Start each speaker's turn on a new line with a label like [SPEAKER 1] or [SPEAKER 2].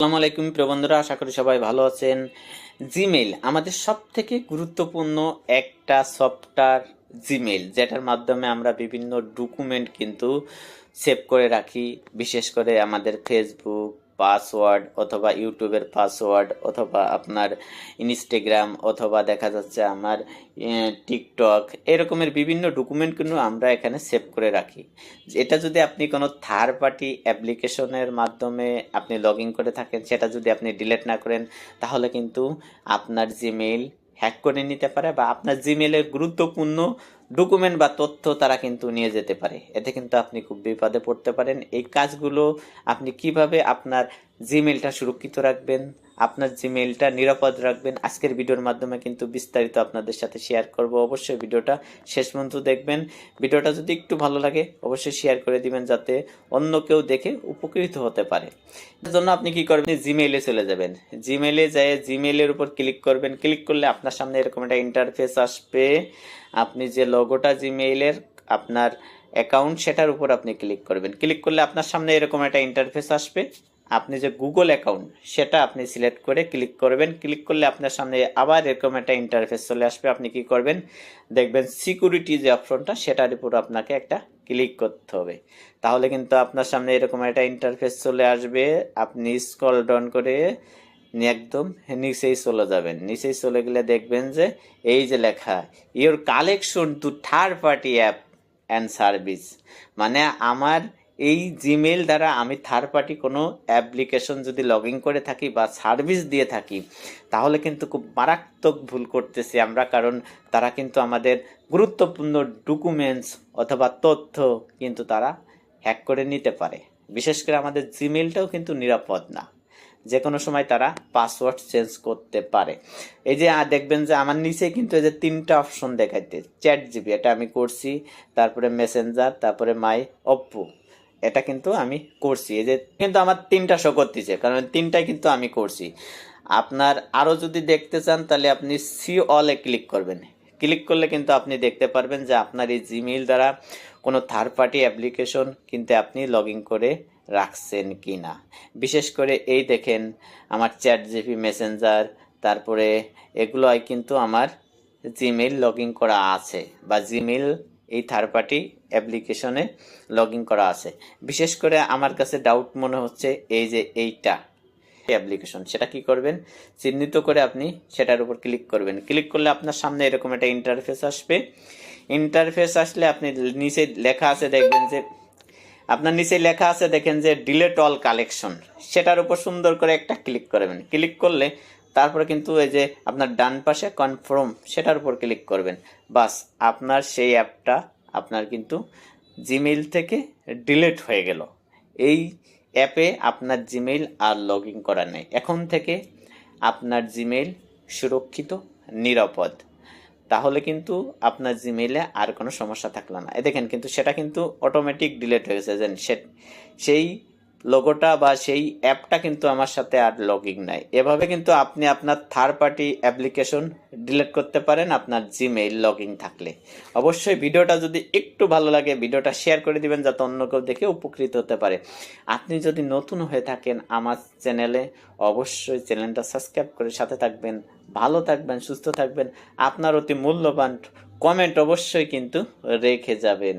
[SPEAKER 1] আসসালামু আলাইকুম প্রিয় বন্ধুরা, আশা করি সবাই ভালো আছেন। জিমেল আমাদের সব থেকে গুরুত্বপূর্ণ একটা সফটওয়্যার জিমেল যেটার মাধ্যমে আমরা বিভিন্ন ডকুমেন্ট কিন্তু সেভ করে রাখি, বিশেষ করে আমাদের ফেসবুক পাসওয়ার্ড অথবা ইউটিউবের পাসওয়ার্ড অথবা আপনার ইনস্টাগ্রাম অথবা দেখা যাচ্ছে আমার টিকটক এরকমের বিভিন্ন ডকুমেন্ট কিন্তু আমরা এখানে সেভ করে রাখি। এটা যদি আপনি কোনো থার্ড পার্টি অ্যাপ্লিকেশনের মাধ্যমে আপনি লগ করে থাকেন, সেটা যদি আপনি ডিলিট না করেন, তাহলে কিন্তু আপনার জিমেইল হ্যাক করে নিতে পারে বা আপনার জিমেলের গুরুত্বপূর্ণ ডকুমেন্ট বা তথ্য তারা কিন্তু নিয়ে যেতে পারে। এতে কিন্তু আপনি খুব বিপদে পড়তে পারেন। এই কাজগুলো আপনি কীভাবে আপনার জিমেলটা সুরক্ষিত রাখবেন? আপনার জিমেইলটা নিরাপদ রাখবেন। আজকের ভিডিওর মাধ্যমে কিন্তু বিস্তারিত আপনাদের সাথে শেয়ার করব। অবশ্যই ভিডিওটা শেষ পর্যন্ত দেখবেন। ভিডিওটা যদি একটু ভালো লাগে, অবশ্যই শেয়ার করে দিবেন যাতে অন্য কেউ দেখে উপকৃত হতে পারে। এর জন্য আপনি কি করবেন? জিমেইলে চলে যাবেন। জিমেইলে যেয়ে জিমেইলের উপর ক্লিক করবেন। ক্লিক করলে আপনার সামনে এরকম একটা ইন্টারফেস আসবে। আপনি যে লোগোটা জিমেইলের আপনার অ্যাকাউন্ট সেটার উপর আপনি ক্লিক করবেন। ক্লিক করলে আপনার সামনে এরকম একটা ইন্টারফেস আসবে। আপনি যে গুগল অ্যাকাউন্ট সেটা আপনি সিলেক্ট করে ক্লিক করবেন। ক্লিক করলে আপনার সামনে আবার এরকম একটা ইন্টারফেস চলে আসবে। আপনি কি করবেন? দেখবেন সিকিউরিটি যে অপশনটা সেটার উপর আপনাকে একটা ক্লিক করতে হবে। তাহলে কিন্তু আপনার সামনে এরকম একটা ইন্টারফেস চলে আসবে। আপনি স্কল ডাউন করে একদম নিচেই চলে যাবেন। নিচেই চলে গেলে দেখবেন যে এই যে লেখা your collection to third party app and service মানে আমার এই জিমেল দ্বারা আমি থার্ড পার্টি কোনো অ্যাপ্লিকেশন যদি লগ ইন করে থাকি বা সার্ভিস দিয়ে থাকি, তাহলে কিন্তু খুব মারাত্মক ভুল করতেছি আমরা। কারণ তারা কিন্তু আমাদের গুরুত্বপূর্ণ ডকুমেন্টস অথবা তথ্য কিন্তু তারা হ্যাক করে নিতে পারে। বিশেষ করে আমাদের জিমেলটাও কিন্তু নিরাপদ না। যে কোনো সময় তারা পাসওয়ার্ড চেঞ্জ করতে পারে। এই যে দেখবেন যে আমার নিচে কিন্তু এই যে তিনটা অপশন দেখাইতে চ্যাট জিবি এটা আমি করছি, তারপরে মেসেঞ্জার তারপরে মাই অপ্পো এটা কিন্তু আমি করছি। এই যে কিন্তু আমার তিনটা শো করতেছে, কারণ তিনটাই কিন্তু আমি করছি। আপনার আরও যদি দেখতে চান, তাহলে আপনি সি অলে ক্লিক করবেন। ক্লিক করলে কিন্তু আপনি দেখতে পারবেন যে আপনার এই জিমেইল দ্বারা কোনো থার্ড পার্টি অ্যাপ্লিকেশন কিন্তু আপনি লগ করে রাখছেন কি না বিশেষ করে এই দেখেন আমার চ্যাট জিপি মেসেঞ্জার তারপরে এগুলোই কিন্তু আমার জিমেইল লগ করা আছে, বা জিমেইল এই থার্ড পার্টি অ্যাপ্লিকেশনে লগ করা আছে। বিশেষ করে আমার কাছে ডাউট মনে হচ্ছে এই যে এইটা অ্যাপ্লিকেশন সেটা কি করবেন? চিহ্নিত করে আপনি সেটার উপর ক্লিক করবেন। ক্লিক করলে আপনার সামনে এরকম একটা ইন্টারফেস আসবে। ইন্টারফেস আসলে আপনি নিচে লেখা আছে, দেখবেন যে আপনার নিচে লেখা আছে, দেখেন যে ডিলেট অল কালেকশন সেটার উপর সুন্দর করে একটা ক্লিক করবেন। ক্লিক করলে তারপরে কিন্তু এই যে আপনার ডান পাশে কনফার্ম সেটার উপর ক্লিক করবেন। বাস, আপনার সেই অ্যাপটা আপনার কিন্তু জিমেইল থেকে ডিলেট হয়ে গেল। এই অ্যাপে আপনার জিমেইল আর লগ ইন করা নেই। এখন থেকে আপনার জিমেইল সুরক্ষিত, নিরাপদ। তাহলে কিন্তু আপনার জিমেইলে আর কোনো সমস্যা থাকল না। এ দেখেন কিন্তু সেটা কিন্তু অটোমেটিক ডিলিট হয়ে গেছে। যেন সেই লোগোটা বা সেই অ্যাপটা কিন্তু আমার সাথে আর লগিং নাই। এভাবে কিন্তু আপনি আপনার থার্ড পার্টি অ্যাপ্লিকেশন ডিলিট করতে পারেন, আপনার জিমেইল লগিং থাকলে। অবশ্যই ভিডিওটা যদি একটু ভালো লাগে, ভিডিওটা শেয়ার করে দিবেন যাতে অন্য কেউ দেখে উপকৃত হতে পারে। আপনি যদি নতুন হয়ে থাকেন আমার চ্যানেলে অবশ্যই চ্যানেলটা সাবস্ক্রাইব করে সাথে থাকবেন, ভালো থাকবেন, সুস্থ থাকবেন। আপনার অতি মূল্যবান কমেন্ট অবশ্যই কিন্তু রেখে যাবেন।